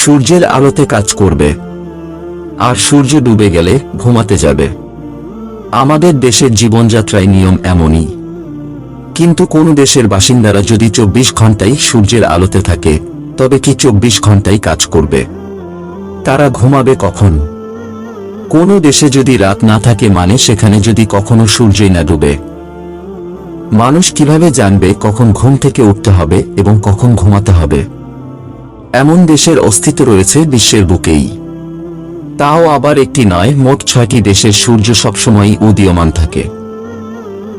সূর্যের আলোতে কাজ করবে, আর সূর্য ডুবে গেলে ঘুমাতে যাবে। আমাদের দেশের জীবনযাত্রায় নিয়ম এমনই। কিন্তু কোন দেশের বাসিন্দারা যদি চব্বিশ ঘন্টাই সূর্যের আলোতে থাকে, তবে কি চব্বিশ ঘন্টাই কাজ করবে? তারা ঘুমাবে কখন? কোনো দেশে যদি রাত না থাকে মানে সেখানে যদি কখনো সূর্যই না ডুবে। মানুষ কীভাবে জানবে কখন ঘুম থেকে উঠতে হবে এবং কখন ঘুমাতে হবে? এমন দেশের অস্তিত্ব রয়েছে বিশ্বের বুকেই। তাও আবার একটি নয়, মোট ছয়টি দেশের সূর্য সবসময়ই উদীয়মান থাকে।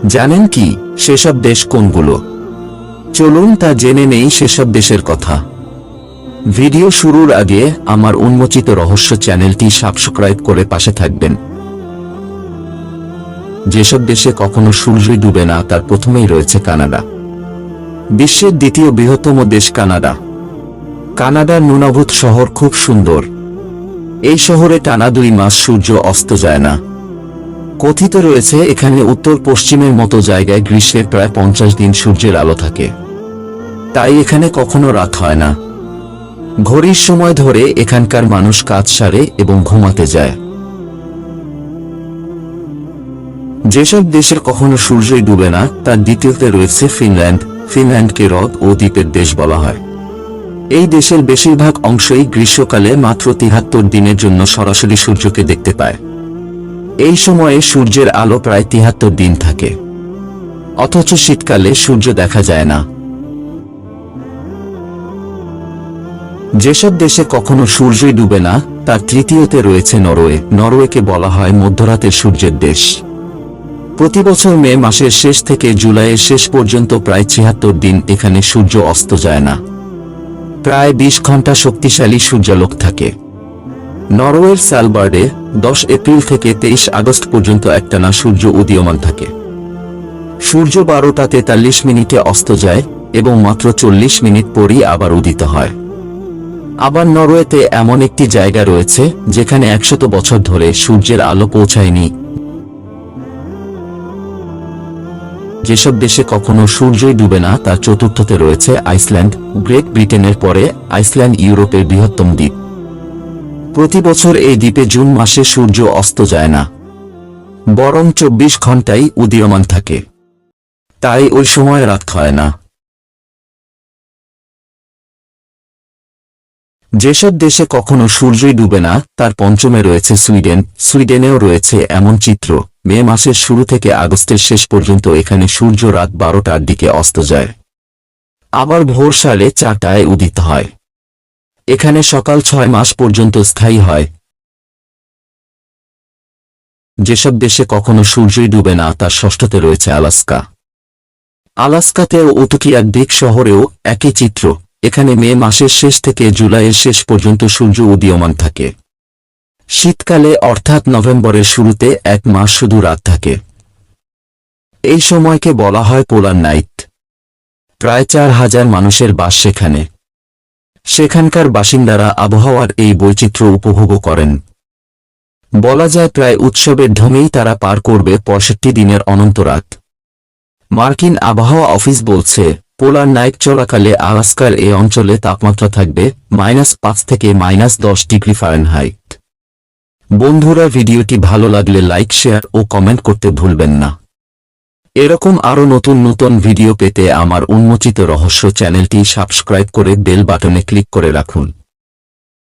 জানেন কি, সেসব দেশ কোনগুলো? চলুন তা জেনে নেই সেসব দেশের কথা। ভিডিও শুরুর আগে আমার উন্মোচিত রহস্য চ্যানেলটি সাবস্ক্রাইব করে পাশে থাকবেন। যেসব দেশে কখনো সূর্যই ডুবে না, তার প্রথমেই রয়েছে কানাডা। বিশ্বের দ্বিতীয় বৃহত্তম দেশ কানাডা। কানাডার নুনাভূত শহর খুব সুন্দর। এই শহরে টানা দুই মাস সূর্য অস্ত যায় না। কথিত রয়েছে, এখানে উত্তর পশ্চিমের মতো জায়গায় গ্রীষ্মের প্রায় পঞ্চাশ দিন সূর্যের আলো থাকে। তাই এখানে কখনো রাত হয় না। ঘড়ির সময় ধরে এখানকার মানুষ কাজ সারে এবং ঘুমাতে যায়। যেসব দেশের কখনো সূর্যই ডুবে না, তার দ্বিতীয়তে রয়েছে ফিনল্যান্ড। ফিনল্যান্ডকে হ্রদ ও দ্বীপের দেশ বলা হয়। এই দেশের বেশিরভাগ অংশই গ্রীষ্মকালে মাত্র তিহাত্তর দিনের জন্য সরাসরি সূর্যকে দেখতে পায়। এই সময়ে সূর্যের আলো প্রায় তিহাত্তর দিন থাকে। অথচ শীতকালে সূর্য দেখা যায় না। যেসব দেশে কখনো সূর্যই ডুবে না, তার তৃতীয়তে রয়েছে নরওয়ে। নরওয়েকে বলা হয় মধ্যরাতের সূর্যের দেশ। প্রতি বছর মে মাসের শেষ থেকে জুলাইয়ের শেষ পর্যন্ত প্রায় ছিয়াত্তর দিন এখানে সূর্য অস্ত যায় না। প্রায় বিশ ঘণ্টা শক্তিশালী সূর্যালোক থাকে। নরওয়ের স্যালবার্ডে দশ এপ্রিল থেকে তেইশ আগস্ট পর্যন্ত একটানা সূর্য উদীয়মান থাকে। সূর্য বারোটা তেতাল্লিশ মিনিটে অস্ত যায় এবং মাত্র চল্লিশ মিনিট পরই আবার উদিত হয়। আবার নরওয়েতে এমন একটি জায়গা রয়েছে যেখানে একশত বছর ধরে সূর্যের আলো পৌঁছায়নি যেসব দেশে কখনো সূর্যই ডুবে না তার চতুর্থতে রয়েছে আইসল্যান্ড, গ্রেট ব্রিটেনের পরে আইসল্যান্ড ইউরোপের বৃহত্তম দ্বীপ। প্রতি বছর এই দ্বীপে জুন মাসে সূর্য অস্ত যায় না। বরং চব্বিশ ঘন্টাই উদীয়মান থাকে। তাই ওই সময় রাত হয় না। যেসব দেশে কখনো সূর্যই ডুবে না, তার পঞ্চমে রয়েছে সুইডেন। সুইডেনেও রয়েছে এমন চিত্র। মে মাসের শুরু থেকে আগস্টের শেষ পর্যন্ত এখানে সূর্য রাত বারোটার দিকে অস্ত যায়। আবার ভোর সালে চারটায় উদিত হয়। এখানে সকাল ছয় মাস পর্যন্ত স্থায়ী হয়। যেসব দেশে কখনো সূর্যই ডুবে না, তার ষষ্ঠতে রয়েছে আলাস্কা। আলাস্কাতেও উতুকিয়ার দিক শহরেও একই চিত্র। এখানে মে মাসের শেষ থেকে জুলাইয়ের শেষ পর্যন্ত সূর্য উদীয়মান থাকে। শীতকালে অর্থাৎ নভেম্বরের শুরুতে এক মাস শুধু রাত থাকে। এই সময়কে বলা হয় পোলার নাইট। প্রায় চার হাজার মানুষের বাস সেখানে। সেখানকার বাসিন্দারা আবহাওয়ার এই বৈচিত্র্য উপভোগ করেন। বলা যায় প্রায় উৎসবের ঢঙেই তারা পার করবে পঁয়ষট্টি দিনের অনন্ত রাত। মার্কিন আবহাওয়া অফিস বলছে, পোলার নাইট চলাকালে আলাস্কার এ অঞ্চলে তাপমাত্রা থাকবে মাইনাস পাঁচ থেকে মাইনাস দশ ডিগ্রি ফারেনহাইট। বন্ধুরা, ভিডিওটি ভালো লাগলে লাইক শেয়ার ও কমেন্ট করতে ভুলবেন না। এরকম আরও নতুন নতুন ভিডিও পেতে আমার উন্মোচিত রহস্য চ্যানেলটি সাবস্ক্রাইব করে বেল বাটনে ক্লিক করে রাখুন।